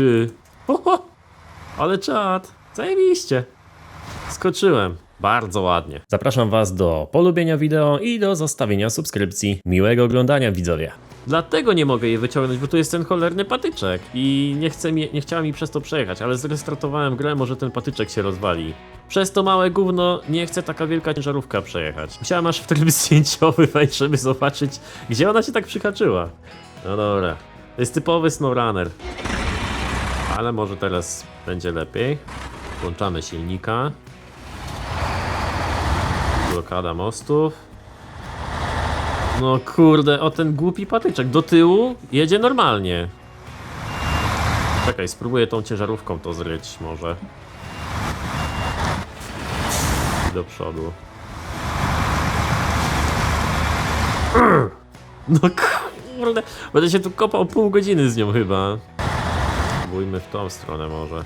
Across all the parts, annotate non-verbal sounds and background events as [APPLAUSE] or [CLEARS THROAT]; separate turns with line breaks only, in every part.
Ty. Oho, [LAUGHS] ale czad. Zajebiście. Skoczyłem. Bardzo ładnie. Zapraszam Was do polubienia wideo i do zostawienia subskrypcji. Miłego oglądania, widzowie. Dlatego nie mogę jej wyciągnąć, bo tu jest ten cholerny patyczek i nie, chce mi, nie chciała mi przez to przejechać, ale zrestartowałem grę, może ten patyczek się rozwali. Przez to małe gówno nie chce taka wielka ciężarówka przejechać. Musiałem aż w tryb [LAUGHS] zdjęciowy wejść, żeby zobaczyć, gdzie ona się tak przyhaczyła. No dobra. To jest typowy snowrunner. Ale może teraz będzie lepiej. Włączamy silnika. Blokada mostów. No kurde, o ten głupi patyczek. Do tyłu jedzie normalnie. Czekaj, spróbuję tą ciężarówką to zryć może. I do przodu. [CLEARS THROAT] No kurde, będę się tu kopał pół godziny z nią chyba. Spróbujmy w tą stronę może.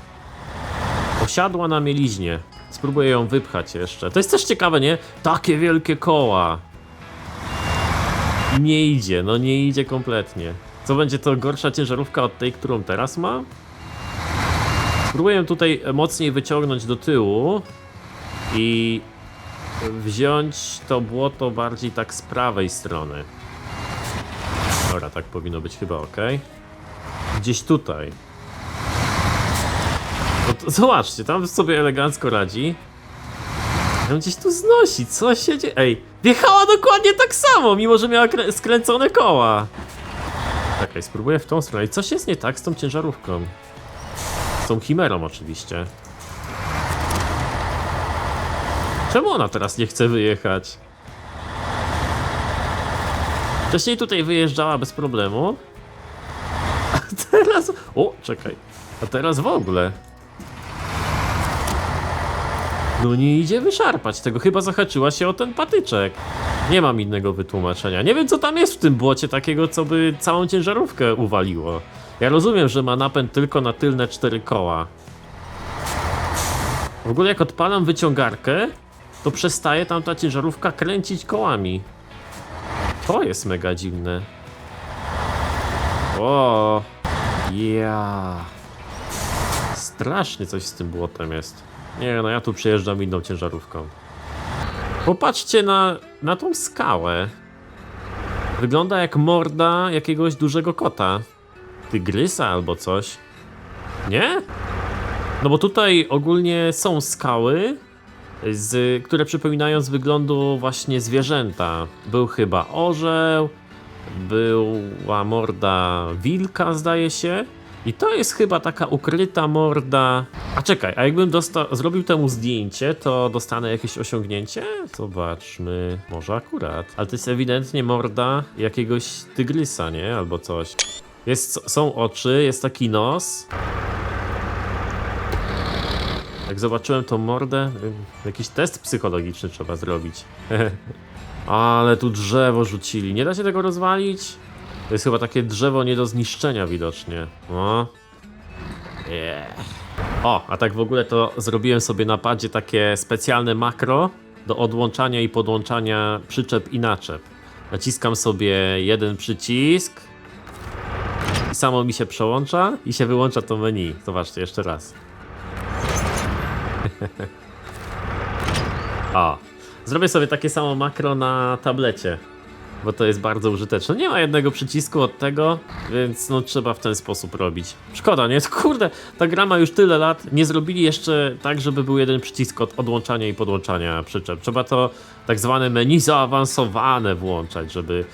Osiadła na mieliźnie. Spróbuję ją wypchać jeszcze. To jest też ciekawe, nie? Takie wielkie koła. Nie idzie, no nie idzie kompletnie. Co będzie to gorsza ciężarówka od tej, którą teraz ma? Spróbuję tutaj mocniej wyciągnąć do tyłu i wziąć to błoto bardziej tak z prawej strony. Dobra, tak powinno być chyba ok. Gdzieś tutaj. Zobaczcie, tam sobie elegancko radzi. Tam gdzieś tu znosi, co się dzieje? Ej, wjechała dokładnie tak samo, mimo że miała krę- skręcone koła. Czekaj, spróbuję w tą stronę. I coś jest nie tak z tą ciężarówką. Z tą chimerą oczywiście. Czemu ona teraz nie chce wyjechać? Wcześniej tutaj wyjeżdżała bez problemu. A teraz... O, czekaj. A teraz w ogóle. No nie idzie wyszarpać tego, chyba zahaczyła się o ten patyczek. Nie mam innego wytłumaczenia. Nie wiem co tam jest w tym błocie takiego, co by całą ciężarówkę uwaliło. Ja rozumiem, że ma napęd tylko na tylne cztery koła. W ogóle jak odpalam wyciągarkę, to przestaje tam ta ciężarówka kręcić kołami. To jest mega dziwne. O, ja. Strasznie coś z tym błotem jest. Nie, no ja tu przejeżdżam inną ciężarówką. Popatrzcie na, na tą skałę. Wygląda jak morda jakiegoś dużego kota. Tygrysa albo coś. Nie? No bo tutaj ogólnie są skały, z, które przypominają z wyglądu właśnie zwierzęta. Był chyba orzeł, była morda wilka, zdaje się. I to jest chyba taka ukryta morda. A czekaj, a jakbym zrobił temu zdjęcie, to dostanę jakieś osiągnięcie? Zobaczmy. Może akurat. Ale to jest ewidentnie morda jakiegoś tygrysa, nie? Albo coś. Jest, są oczy, jest taki nos. Jak zobaczyłem tą mordę, ym, jakiś test psychologiczny trzeba zrobić. [LAUGHS] Ale tu drzewo rzucili. Nie da się tego rozwalić? To jest chyba takie drzewo nie do zniszczenia widocznie. O. Yeah. O, a tak w ogóle to zrobiłem sobie na padzie takie specjalne makro do odłączania i podłączania przyczep i naczep. Naciskam sobie jeden przycisk i samo mi się przełącza i się wyłącza to menu. Zobaczcie jeszcze raz. [LAUGHS] O, zrobię sobie takie samo makro na tablecie, bo to jest bardzo użyteczne. Nie ma jednego przycisku od tego, więc no trzeba w ten sposób robić. Szkoda, nie? Kurde, ta gra ma już tyle lat, nie zrobili jeszcze tak, żeby był jeden przycisk od odłączania i podłączania przyczep. Trzeba to tak zwane menu zaawansowane włączać, żeby yy,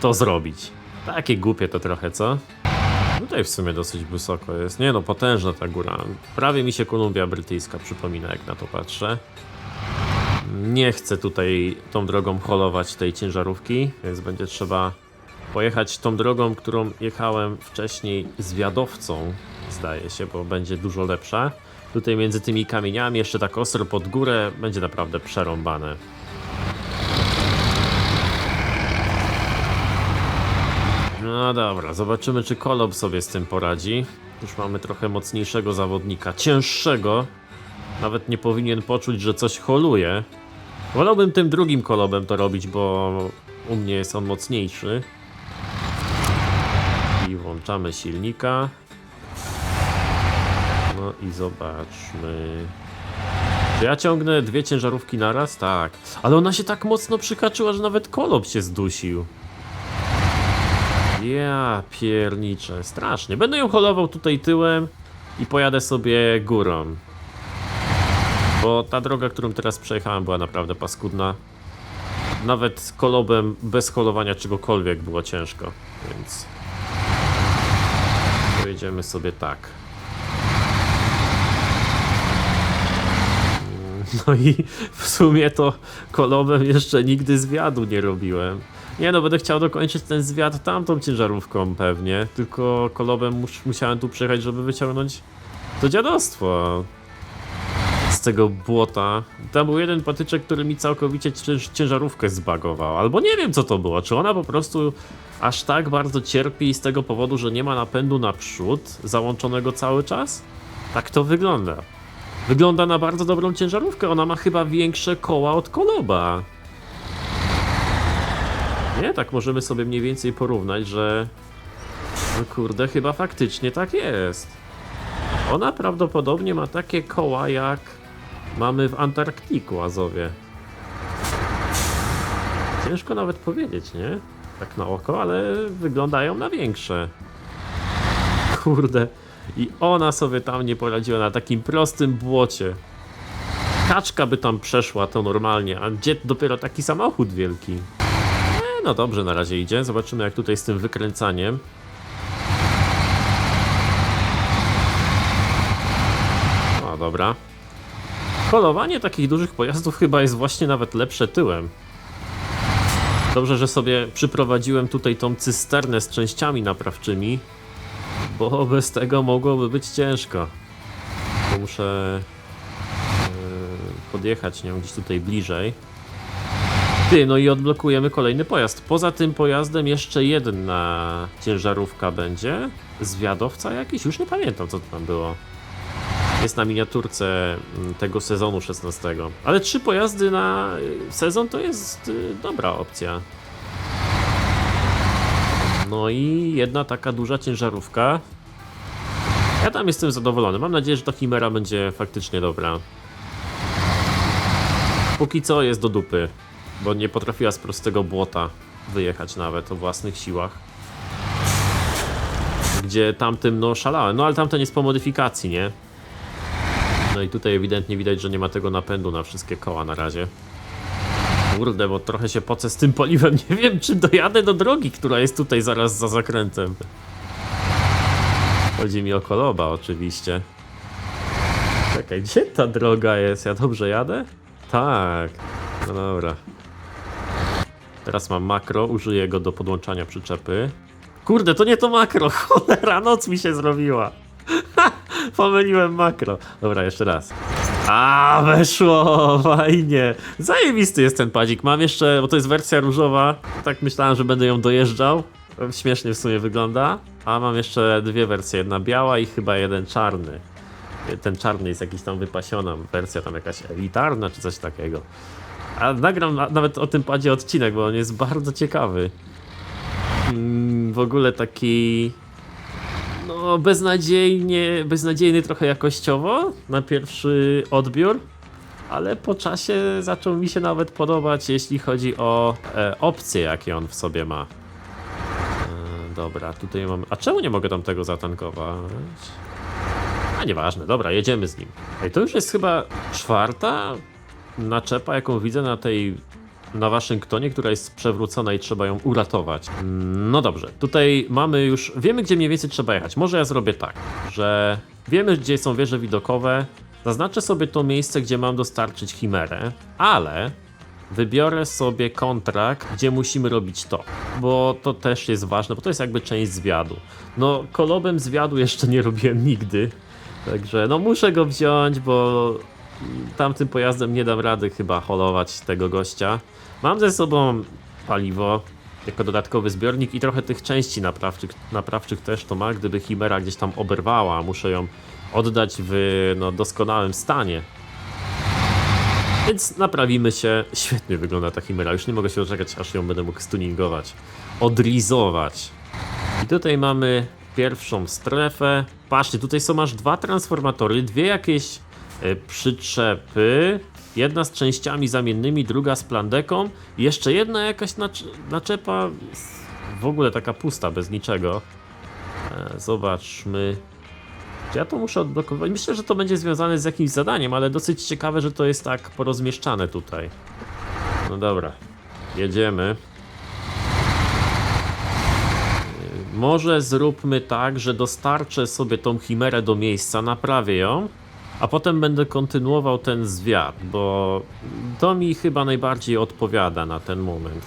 to zrobić. Takie głupie to trochę, co? Tutaj w sumie dosyć wysoko jest. Nie no, potężna ta góra. Prawie mi się Kolumbia Brytyjska przypomina, jak na to patrzę. Nie chcę tutaj tą drogą holować tej ciężarówki, więc będzie trzeba pojechać tą drogą, którą jechałem wcześniej z wiadowcą, zdaje się, bo będzie dużo lepsza. Tutaj między tymi kamieniami jeszcze tak ostro pod górę będzie naprawdę przerąbane. No dobra, zobaczymy czy Kolob sobie z tym poradzi. Już mamy trochę mocniejszego zawodnika, cięższego. Nawet nie powinien poczuć, że coś holuje. Wolałbym tym drugim kolobem to robić, bo u mnie jest on mocniejszy. I włączamy silnika. No i zobaczmy. Czy ja ciągnę dwie ciężarówki naraz? Tak. Ale ona się tak mocno przykaczyła, że nawet kolob się zdusił. Ja pierniczę, strasznie. Będę ją holował tutaj tyłem i pojadę sobie górą. Bo ta droga, którą teraz przejechałem, była naprawdę paskudna. Nawet kolobem bez holowania czegokolwiek było ciężko, więc pojedziemy sobie tak. No i w sumie to kolobem jeszcze nigdy zwiadu nie robiłem. Nie no, będę chciał dokończyć ten zwiat tamtą ciężarówką pewnie, tylko kolobem mus musiałem tu przyjechać, żeby wyciągnąć to dziadostwo z tego błota. Tam był jeden patyczek, który mi całkowicie cięż ciężarówkę zbagował. Albo nie wiem co to było. Czy ona po prostu aż tak bardzo cierpi z tego powodu, że nie ma napędu naprzód, załączonego cały czas? Tak to wygląda. Wygląda na bardzo dobrą ciężarówkę. Ona ma chyba większe koła od koloba. Nie, tak możemy sobie mniej więcej porównać, że. No kurde, chyba faktycznie tak jest. Ona prawdopodobnie ma takie koła jak mamy w Antarktiku Azowie. Ciężko nawet powiedzieć, nie? Tak na oko, ale wyglądają na większe. Kurde. I ona sobie tam nie poradziła na takim prostym błocie. Kaczka by tam przeszła to normalnie, a gdzie dopiero taki samochód wielki? E, no dobrze, na razie idzie. Zobaczymy jak tutaj z tym wykręcaniem. O, dobra. Kolowanie takich dużych pojazdów chyba jest właśnie nawet lepsze tyłem. Dobrze, że sobie przyprowadziłem tutaj tą cysternę z częściami naprawczymi, bo bez tego mogłoby być ciężko. Bo muszę yy, podjechać nią gdzieś tutaj bliżej. Ty, no i odblokujemy kolejny pojazd. Poza tym pojazdem jeszcze jedna ciężarówka będzie. Zwiadowca jakiś? Już nie pamiętam co to tam było. Jest na miniaturce mm, tego sezonu 16. Ale trzy pojazdy na y, sezon to jest y, dobra opcja. No i jedna taka duża ciężarówka. Ja tam jestem zadowolony. Mam nadzieję, że ta Chimera będzie faktycznie dobra. Póki co jest do dupy, bo nie potrafiła z prostego błota wyjechać nawet o własnych siłach. Gdzie tamtym no szalałem. No ale tamten jest po modyfikacji, nie? No i tutaj ewidentnie widać, że nie ma tego napędu na wszystkie koła na razie. Kurde, bo trochę się pocę z tym paliwem. [LAUGHS] Nie wiem, czy dojadę do drogi, która jest tutaj zaraz za zakrętem. Chodzi mi o koloba oczywiście. Czekaj, gdzie ta droga jest? Ja dobrze jadę? Tak. No dobra. Teraz mam makro, użyję go do podłączania przyczepy. Kurde, to nie to makro, [LAUGHS] cholera, noc mi się zrobiła. Pomyliłem makro. Dobra, jeszcze raz. A, weszło, [LAUGHS] fajnie. Zajebisty jest ten padzik. Mam jeszcze, bo to jest wersja różowa. Tak myślałem, że będę ją dojeżdżał. Śmiesznie w sumie wygląda. A mam jeszcze dwie wersje, jedna biała i chyba jeden czarny. Ten czarny jest jakiś tam wypasiona wersja, tam jakaś elitarna czy coś takiego. A nagram na, nawet o tym padzie odcinek, bo on jest bardzo ciekawy. Mm, w ogóle taki no beznadziejnie, beznadziejny trochę jakościowo na pierwszy odbiór, ale po czasie zaczął mi się nawet podobać, jeśli chodzi o e, opcje, jakie on w sobie ma. E, dobra, tutaj mam. A czemu nie mogę tam tego zatankować? A nieważne, dobra, jedziemy z nim. Ej, to już jest chyba czwarta naczepa, jaką widzę na tej na Waszyngtonie, która jest przewrócona i trzeba ją uratować. No dobrze, tutaj mamy już, wiemy gdzie mniej więcej trzeba jechać. Może ja zrobię tak, że wiemy gdzie są wieże widokowe, zaznaczę sobie to miejsce, gdzie mam dostarczyć chimerę, ale wybiorę sobie kontrakt, gdzie musimy robić to, bo to też jest ważne, bo to jest jakby część zwiadu. No, kolobem zwiadu jeszcze nie robiłem nigdy, także no muszę go wziąć, bo tamtym pojazdem nie dam rady chyba holować tego gościa. Mam ze sobą paliwo jako dodatkowy zbiornik i trochę tych części naprawczych, naprawczych też to ma, gdyby Chimera gdzieś tam oberwała, muszę ją oddać w no, doskonałym stanie. Więc naprawimy się. Świetnie wygląda ta Chimera, już nie mogę się doczekać, aż ją będę mógł stuningować. Odrizować. I tutaj mamy pierwszą strefę. Patrzcie, tutaj są aż dwa transformatory, dwie jakieś e, przyczepy. Jedna z częściami zamiennymi, druga z plandeką. Jeszcze jedna jakaś nacz- naczepa w ogóle taka pusta, bez niczego. E, Zobaczmy. Czy ja to muszę odblokować? Myślę, że to będzie związane z jakimś zadaniem, ale dosyć ciekawe, że to jest tak porozmieszczane tutaj. No dobra, jedziemy. Może zróbmy tak, że dostarczę sobie tą chimerę do miejsca, naprawię ją, a potem będę kontynuował ten zwiat, bo to mi chyba najbardziej odpowiada na ten moment.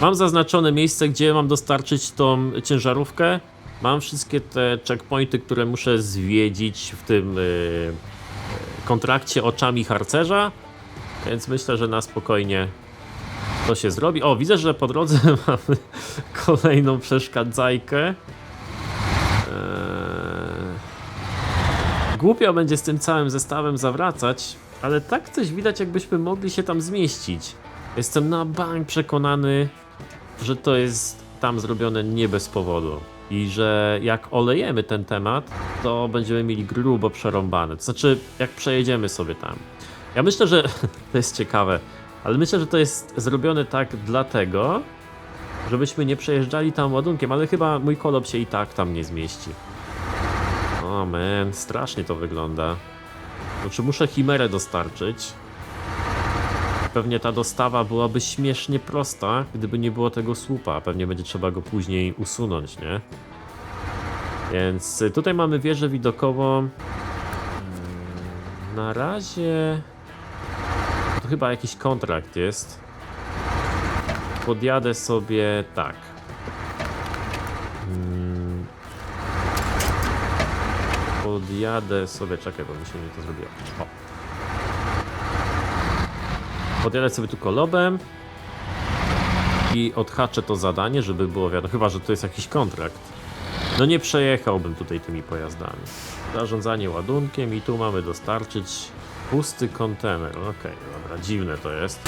Mam zaznaczone miejsce, gdzie mam dostarczyć tą ciężarówkę. Mam wszystkie te checkpointy, które muszę zwiedzić w tym yy, kontrakcie oczami harcerza, więc myślę, że na spokojnie to się zrobi. O, widzę, że po drodze [LAUGHS] mamy kolejną przeszkadzajkę. Głupio będzie z tym całym zestawem zawracać, ale tak coś widać, jakbyśmy mogli się tam zmieścić. Jestem na bank przekonany, że to jest tam zrobione nie bez powodu. I że jak olejemy ten temat, to będziemy mieli grubo przerąbane. To znaczy, jak przejedziemy sobie tam. Ja myślę, że [LAUGHS] to jest ciekawe, ale myślę, że to jest zrobione tak dlatego, żebyśmy nie przejeżdżali tam ładunkiem, ale chyba mój kolop się i tak tam nie zmieści. O man, strasznie to wygląda. Znaczy muszę chimerę dostarczyć. Pewnie ta dostawa byłaby śmiesznie prosta, gdyby nie było tego słupa. Pewnie będzie trzeba go później usunąć, nie? Więc y, tutaj mamy wieżę widokową. Mm, Na razie... To chyba jakiś kontrakt jest. Podjadę sobie tak. Podjadę sobie, czekaj, bo mi się nie to zrobiło. O. Podjadę sobie tu kolobem i odhaczę to zadanie, żeby było wiadomo, chyba, że to jest jakiś kontrakt. No nie przejechałbym tutaj tymi pojazdami. Zarządzanie ładunkiem i tu mamy dostarczyć pusty kontener. Okej, dobra, dziwne to jest.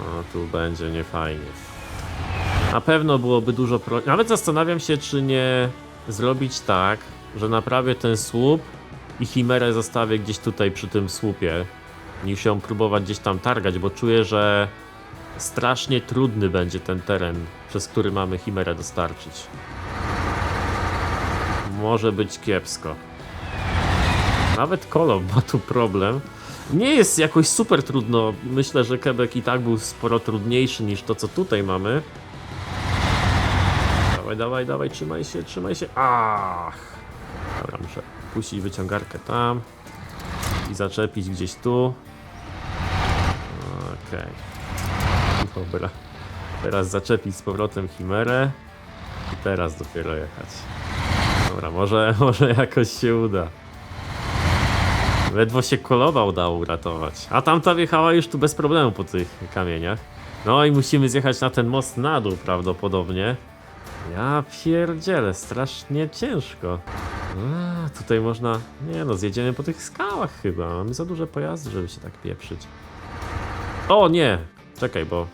No, tu będzie niefajnie. Na pewno byłoby dużo pro... Nawet zastanawiam się, czy nie zrobić tak, że naprawię ten słup i chimerę zostawię gdzieś tutaj przy tym słupie, niż ją próbować gdzieś tam targać, bo czuję, że strasznie trudny będzie ten teren, przez który mamy chimerę dostarczyć. Może być kiepsko. Nawet Kolob ma tu problem. Nie jest jakoś super trudno. Myślę, że Quebec i tak był sporo trudniejszy niż to, co tutaj mamy. Dawaj, dawaj, dawaj, trzymaj się, trzymaj się. Ach! Dobra, muszę puścić wyciągarkę tam i zaczepić gdzieś tu. Okej. Dobra. Teraz zaczepić z powrotem Chimerę i teraz dopiero jechać. Dobra, może, [LAUGHS] może jakoś się uda. Ledwo się koloba udało uratować. A tamta wjechała już tu bez problemu po tych kamieniach. No i musimy zjechać na ten most na dół prawdopodobnie. Ja pierdzielę, strasznie ciężko. A, tutaj można... Nie no, zjedziemy po tych skałach chyba. Mamy za duże pojazdy, żeby się tak pieprzyć. O nie! Czekaj, bo...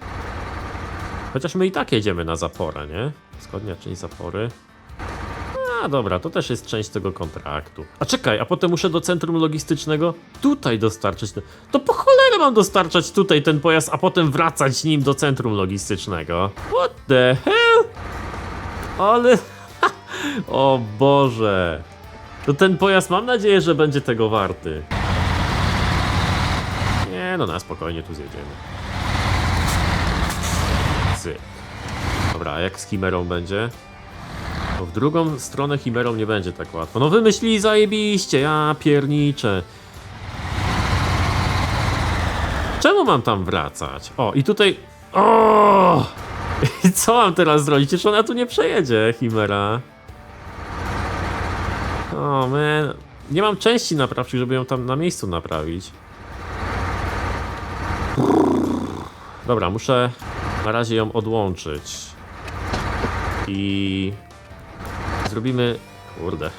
Chociaż my i tak jedziemy na zaporę, nie? Wschodnia część zapory. A dobra, to też jest część tego kontraktu. A czekaj, a potem muszę do centrum logistycznego tutaj dostarczyć. ten- To po cholerę mam dostarczać tutaj ten pojazd, a potem wracać nim do centrum logistycznego. What the hell? Ale... [LAUGHS] o Boże. To ten pojazd mam nadzieję, że będzie tego warty. Nie no, na spokojnie tu zjedziemy. Cyk. Dobra, jak z Chimerą będzie? Bo w drugą stronę Chimerą nie będzie tak łatwo. No wymyślili zajebiście, ja pierniczę. Czemu mam tam wracać? O, i tutaj... O! [LAUGHS] Co mam teraz zrobić? Przecież ona tu nie przejedzie, Chimera. O, man. Nie mam części naprawczych, żeby ją tam na miejscu naprawić. Dobra, muszę na razie ją odłączyć. I zrobimy. Kurde.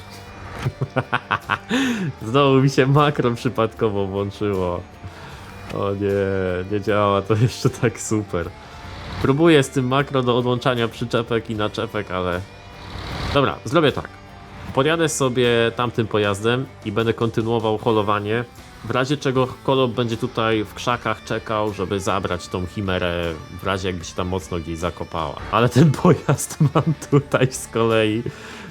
[LAUGHS] Znowu mi się makro przypadkowo włączyło. O nie, nie działa to jeszcze tak super. Próbuję z tym makro do odłączania przyczepek i naczepek, ale... Dobra, zrobię tak. Podjadę sobie tamtym pojazdem i będę kontynuował holowanie. W razie czego Kolob będzie tutaj w krzakach czekał, żeby zabrać tą chimerę, w razie jakby się tam mocno gdzieś zakopała. Ale ten [LAUGHS] pojazd mam tutaj z kolei.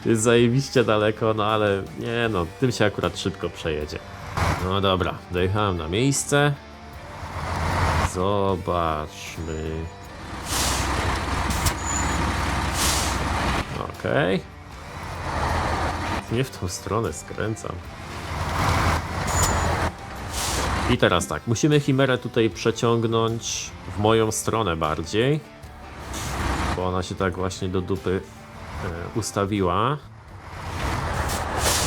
Zajebiście daleko, no ale nie no, tym się akurat szybko przejedzie. No dobra, dojechałem na miejsce. Zobaczmy. Okej. Nie w tą stronę skręcam. I teraz tak, musimy Chimerę tutaj przeciągnąć w moją stronę bardziej. Bo ona się tak właśnie do dupy e, ustawiła.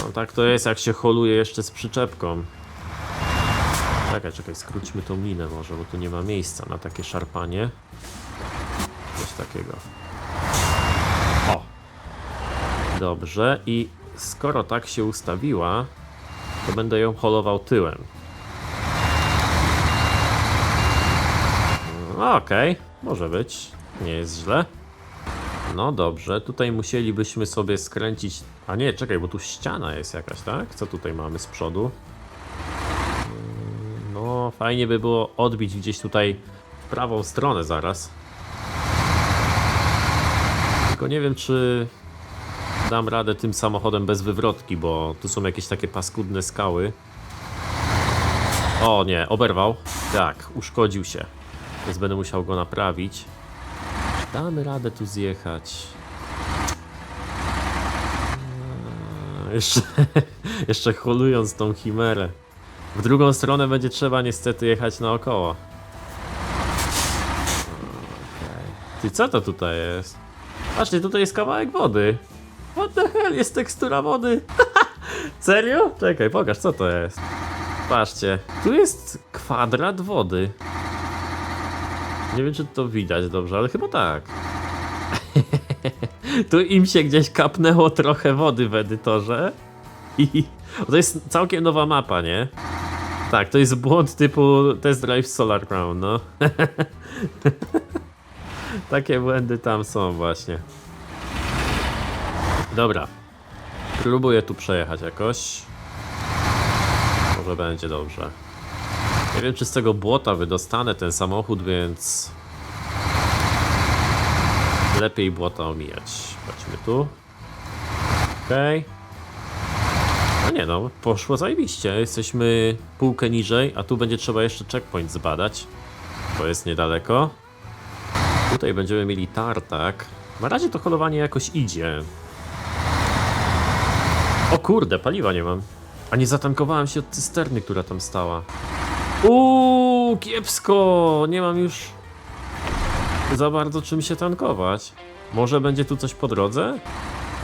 No tak to jest jak się holuje jeszcze z przyczepką. Czekaj, czekaj, skróćmy tą linę może, bo tu nie ma miejsca na takie szarpanie. Coś takiego. Dobrze, i skoro tak się ustawiła, to będę ją holował tyłem. No, Okej, może być. Nie jest źle. No dobrze, tutaj musielibyśmy sobie skręcić. A nie, czekaj, bo tu ściana jest jakaś, tak? Co tutaj mamy z przodu? No, fajnie by było odbić gdzieś tutaj w prawą stronę zaraz. Tylko nie wiem, czy dam radę tym samochodem bez wywrotki, bo tu są jakieś takie paskudne skały. O nie, oberwał. Tak, uszkodził się. Więc będę musiał go naprawić. Damy radę tu zjechać. Eee, Jeszcze, [LAUGHS] jeszcze holując tą chimerę. W drugą stronę będzie trzeba niestety jechać naokoło. Okej. Ty co to tutaj jest? Patrzcie, tutaj jest kawałek wody. What the hell, jest tekstura wody. [LAUGHS] Serio? Czekaj, pokaż co to jest. Patrzcie, tu jest kwadrat wody. Nie wiem, czy to widać dobrze, ale chyba tak. [LAUGHS] tu im się gdzieś kapnęło trochę wody w edytorze. [LAUGHS] I to jest całkiem nowa mapa, nie? Tak, to jest błąd typu Test Drive Solar Crown, no. Takie błędy tam są właśnie. Dobra. Próbuję tu przejechać jakoś. Może będzie dobrze. Nie wiem, czy z tego błota wydostanę ten samochód, więc... Lepiej błota omijać. Chodźmy tu. Okej. No nie no, poszło zajebiście. Jesteśmy półkę niżej, a tu będzie trzeba jeszcze checkpoint zbadać. To jest niedaleko. Tutaj będziemy mieli tartak. Na razie to holowanie jakoś idzie. Kurde, paliwa nie mam. A nie zatankowałem się od cysterny, która tam stała. Uuu, kiepsko! Nie mam już za bardzo czym się tankować. Może będzie tu coś po drodze?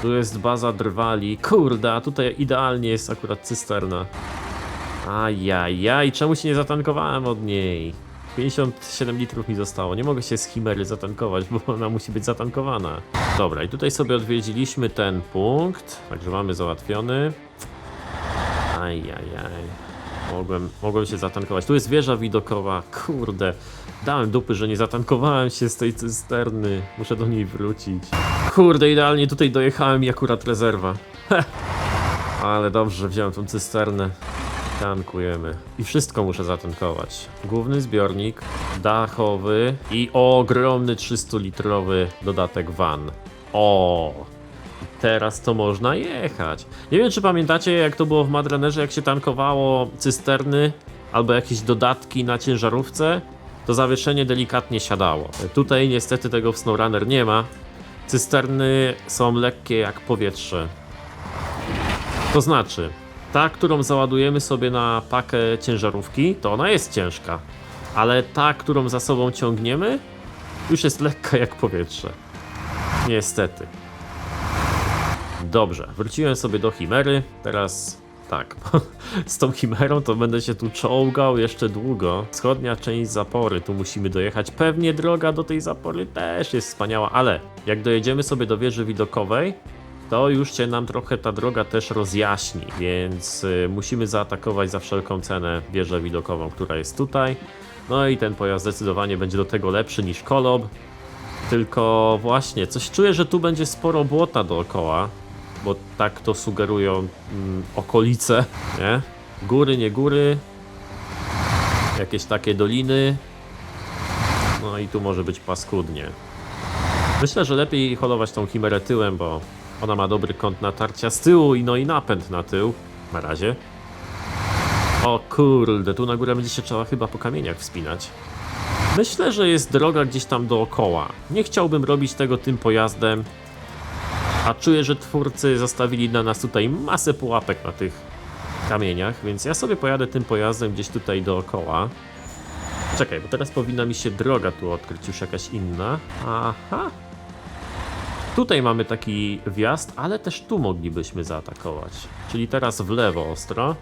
Tu jest baza drwali. Kurde, tutaj idealnie jest akurat cysterna. Ajajaj, czemu się nie zatankowałem od niej? 57 litrów mi zostało. Nie mogę się z Chimery zatankować, bo ona musi być zatankowana. Dobra, i tutaj sobie odwiedziliśmy ten punkt. Także mamy załatwiony. Ajajaj. Mogłem, mogłem się zatankować. Tu jest wieża widokowa. Kurde. Dałem dupy, że nie zatankowałem się z tej cysterny. Muszę do niej wrócić. Kurde, idealnie tutaj dojechałem i akurat rezerwa. Ale dobrze, wziąłem tą cysternę. Tankujemy. I wszystko muszę zatankować. Główny zbiornik, dachowy i ogromny 300-litrowy dodatek van. O! Teraz to można jechać. Nie wiem, czy pamiętacie, jak to było w Madrenerze, jak się tankowało cysterny albo jakieś dodatki na ciężarówce, to zawieszenie delikatnie siadało. Tutaj niestety tego w SnowRunner nie ma. Cysterny są lekkie jak powietrze. To znaczy, ta, którą załadujemy sobie na pakę ciężarówki, to ona jest ciężka. Ale ta, którą za sobą ciągniemy, już jest lekka jak powietrze. Niestety. Dobrze, wróciłem sobie do Chimery. Teraz tak, [LAUGHS] z tą Chimerą to będę się tu czołgał jeszcze długo. Wschodnia część zapory, tu musimy dojechać. Pewnie droga do tej zapory też jest wspaniała, ale jak dojedziemy sobie do wieży widokowej, to już się nam trochę ta droga też rozjaśni, więc y, musimy zaatakować za wszelką cenę wieżę widokową, która jest tutaj. No i ten pojazd zdecydowanie będzie do tego lepszy niż Kolob. Tylko właśnie, coś czuję, że tu będzie sporo błota dookoła, bo tak to sugerują mm, okolice, nie? Góry, nie góry, jakieś takie doliny. No i tu może być paskudnie. Myślę, że lepiej holować tą chimerę tyłem, bo ona ma dobry kąt natarcia z tyłu i no i napęd na tył. Na razie. O kurde, tu na górę będzie się trzeba chyba po kamieniach wspinać. Myślę, że jest droga gdzieś tam dookoła. Nie chciałbym robić tego tym pojazdem. A czuję, że twórcy zostawili dla nas tutaj masę pułapek na tych kamieniach, więc ja sobie pojadę tym pojazdem gdzieś tutaj dookoła. Czekaj, bo teraz powinna mi się droga tu odkryć, już jakaś inna. Aha. Tutaj mamy taki wjazd, ale też tu moglibyśmy zaatakować. Czyli teraz w lewo ostro.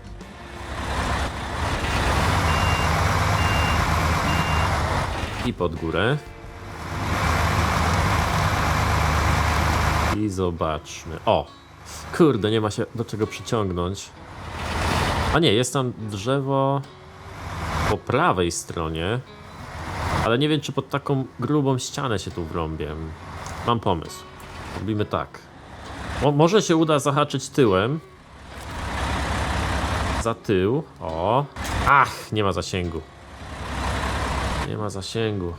I pod górę. I zobaczmy. O! Kurde, nie ma się do czego przyciągnąć. A nie, jest tam drzewo po prawej stronie. Ale nie wiem, czy pod taką grubą ścianę się tu wrąbię. Mam pomysł. Robimy tak. Mo może się uda zahaczyć tyłem. Za tył. O. Ach, nie ma zasięgu. Nie ma zasięgu.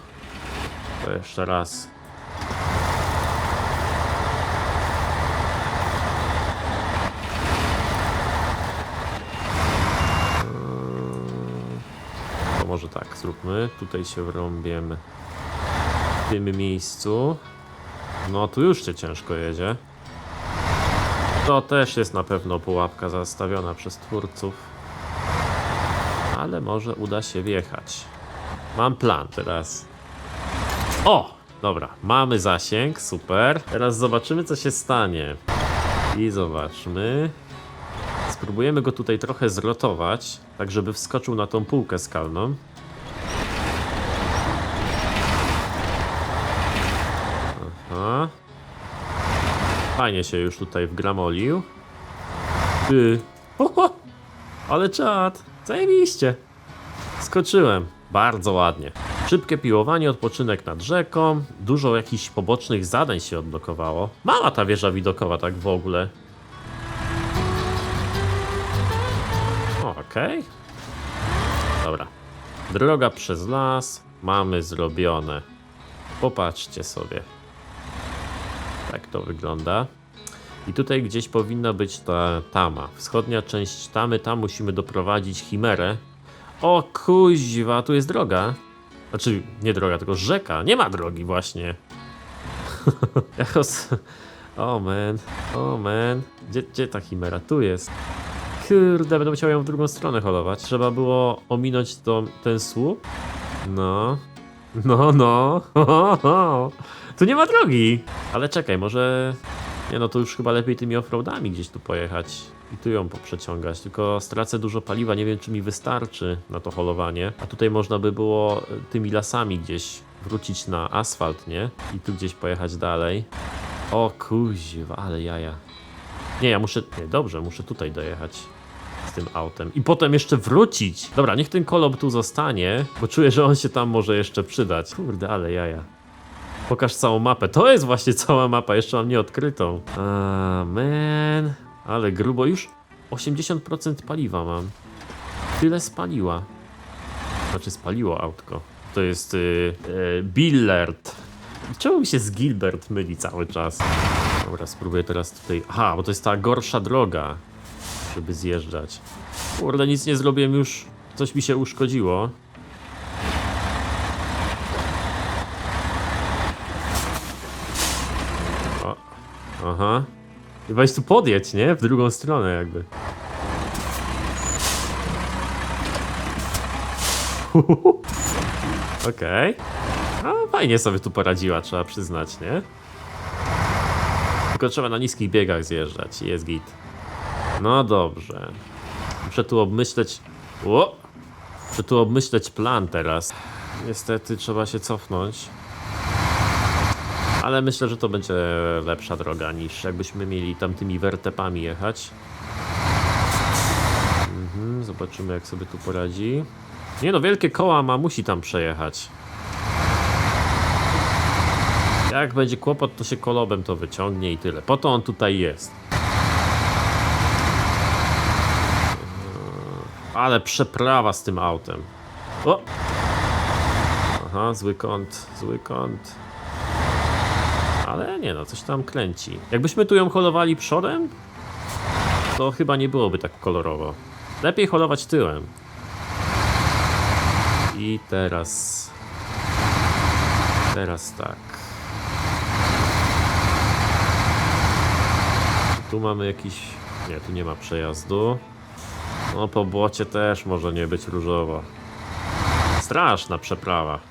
To jeszcze raz. To może tak zróbmy. Tutaj się wrąbiem w tym miejscu. No tu już się ciężko jedzie. To też jest na pewno pułapka zastawiona przez twórców. Ale może uda się wjechać. Mam plan teraz. O! Dobra, mamy zasięg, super. Teraz zobaczymy, co się stanie. I zobaczmy. Spróbujemy go tutaj trochę zrotować, tak żeby wskoczył na tą półkę skalną. Fajnie się już tutaj wgramolił. Ty. Oho! Ale czad! Zajebiście! Skoczyłem. Bardzo ładnie. Szybkie piłowanie, odpoczynek nad rzeką. Dużo jakichś pobocznych zadań się odblokowało. Mała ta wieża widokowa tak w ogóle. Okej. Dobra. Droga przez las. Mamy zrobione. Popatrzcie sobie. Tak to wygląda. I tutaj gdzieś powinna być ta tama. Wschodnia część tamy, tam musimy doprowadzić chimerę. O kuźwa, tu jest droga. Znaczy, nie droga, tylko rzeka. Nie ma drogi właśnie. [LAUGHS] Jachos... O man, o man. Gdzie, gdzie ta chimera? Tu jest. Kurde, będę musiał ją w drugą stronę holować. Trzeba było ominąć to, ten słup. No. No, no. [LAUGHS] Ho. Tu nie ma drogi. Ale czekaj, może... Nie no, to już chyba lepiej tymi offroadami gdzieś tu pojechać i tu ją poprzeciągać. Tylko stracę dużo paliwa, nie wiem czy mi wystarczy na to holowanie. A tutaj można by było e, tymi lasami gdzieś wrócić na asfalt, nie? I tu gdzieś pojechać dalej. O kuźwa, ale jaja. Nie, ja muszę... Nie, dobrze, muszę tutaj dojechać z tym autem. I potem jeszcze wrócić. Dobra, niech ten kolob tu zostanie, bo czuję, że on się tam może jeszcze przydać. Kurde, ale jaja. Pokaż całą mapę. To jest właśnie cała mapa, jeszcze mam nieodkrytą. A, man. Ale grubo już 80% paliwa mam. Tyle spaliła. Znaczy spaliło autko. To jest yy, yy, Billard. Czemu mi się z Gilbert myli cały czas? Dobra, spróbuję teraz tutaj... Aha, bo to jest ta gorsza droga, żeby zjeżdżać. Kurde, nic nie zrobiłem już. Coś mi się uszkodziło. O, aha. Chyba jest tu podjedź, nie? W drugą stronę jakby. [LAUGHS] Okej. A fajnie sobie tu poradziła, trzeba przyznać, nie? Tylko trzeba na niskich biegach zjeżdżać i jest git. No dobrze. Muszę tu obmyśleć... O! Muszę tu obmyśleć plan teraz. Niestety trzeba się cofnąć. Ale myślę, że to będzie lepsza droga niż jakbyśmy mieli tam tymi wertepami jechać. Mhm, zobaczymy jak sobie tu poradzi. Nie no, wielkie koła ma, musi tam przejechać. Jak będzie kłopot, to się kolobem to wyciągnie i tyle. Po to on tutaj jest. Ale przeprawa z tym autem. O! Aha, zły kąt, zły kąt. Ale nie no, coś tam kręci. Jakbyśmy tu ją holowali przodem, to chyba nie byłoby tak kolorowo. Lepiej holować tyłem. I teraz... Teraz tak. Tu mamy jakiś... Nie, tu nie ma przejazdu. No po błocie też może nie być różowo. Straszna przeprawa.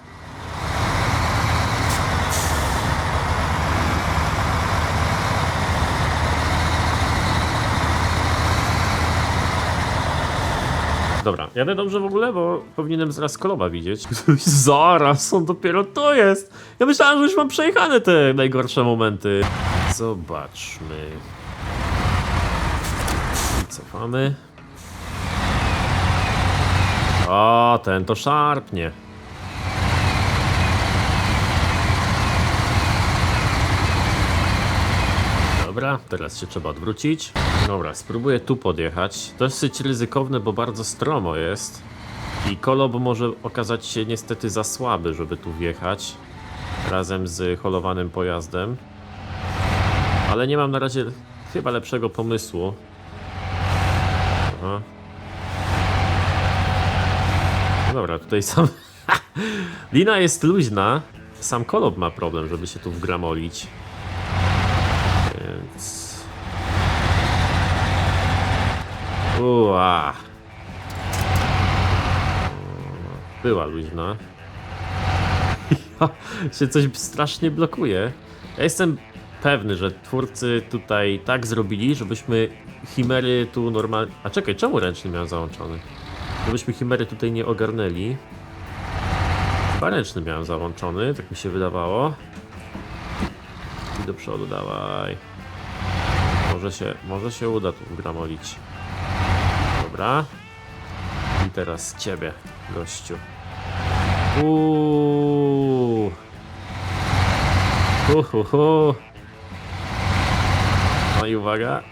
Dobra, jadę dobrze w ogóle, bo powinienem zaraz koloba widzieć. [LAUGHS] zaraz, on dopiero to jest. Ja myślałem, że już mam przejechane te najgorsze momenty. Zobaczmy. Cofamy. O, ten to szarpnie. Teraz się trzeba odwrócić. Dobra, spróbuję tu podjechać. Dosyć ryzykowne, bo bardzo stromo jest. I kolob może okazać się niestety za słaby, żeby tu wjechać. Razem z holowanym pojazdem. Ale nie mam na razie chyba lepszego pomysłu. Aha. Dobra, tutaj sam. [LAUGHS] Lina jest luźna. Sam kolob ma problem, żeby się tu wgramolić. Więc. Ua. Była luźna. Ja [LAUGHS] się coś strasznie blokuje. Ja jestem pewny, że twórcy tutaj tak zrobili, żebyśmy chimery tu normalnie. A czekaj, czemu ręczny miałem załączony? Żebyśmy chimery tutaj nie ogarnęli. Chyba ręczny miałem załączony, tak mi się wydawało. I do przodu dawaj. Może się, może się uda tu gramolić. Dobra. I teraz ciebie, gościu. Uuu. Hu, hu, hu. No i uwaga.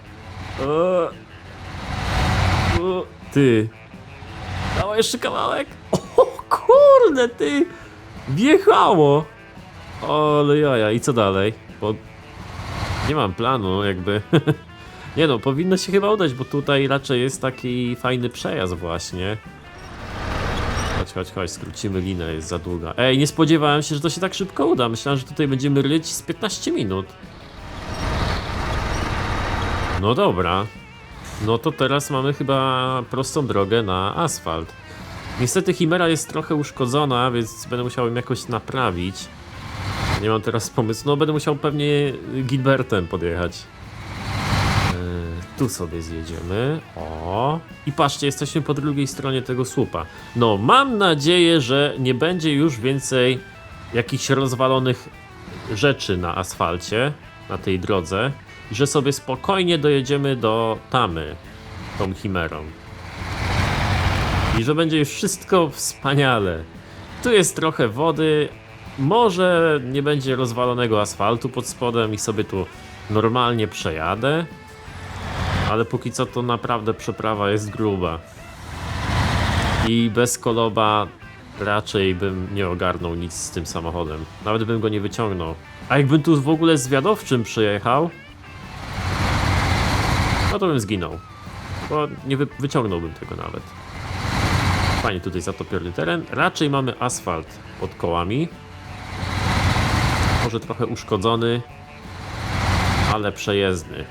Ty. Dała jeszcze kawałek. O kurde, ty. Wjechało. Ale jaja. I co dalej? Bo nie mam planu, jakby. [LAUGHS] nie no, powinno się chyba udać, bo tutaj raczej jest taki fajny przejazd właśnie. Chodź, chodź, chodź, skrócimy linę, jest za długa. Ej, nie spodziewałem się, że to się tak szybko uda. Myślałem, że tutaj będziemy ryć z 15 minut. No dobra. No to teraz mamy chyba prostą drogę na asfalt. Niestety Chimera jest trochę uszkodzona, więc będę musiał ją jakoś naprawić. Nie mam teraz pomysłu. No będę musiał pewnie Gilbertem podjechać. Tu sobie zjedziemy. O. I patrzcie, jesteśmy po drugiej stronie tego słupa. No, mam nadzieję, że nie będzie już więcej jakichś rozwalonych rzeczy na asfalcie, na tej drodze. Że sobie spokojnie dojedziemy do Tamy tą chimerą. I że będzie już wszystko wspaniale. Tu jest trochę wody, może nie będzie rozwalonego asfaltu pod spodem i sobie tu normalnie przejadę. Ale póki co to naprawdę przeprawa jest gruba. I bez koloba raczej bym nie ogarnął nic z tym samochodem. Nawet bym go nie wyciągnął. A jakbym tu w ogóle zwiadowczym przyjechał, no to bym zginął. Bo nie wy wyciągnąłbym tego nawet. Fajnie tutaj zatopiony teren. Raczej mamy asfalt pod kołami. Może trochę uszkodzony, ale przejezdny.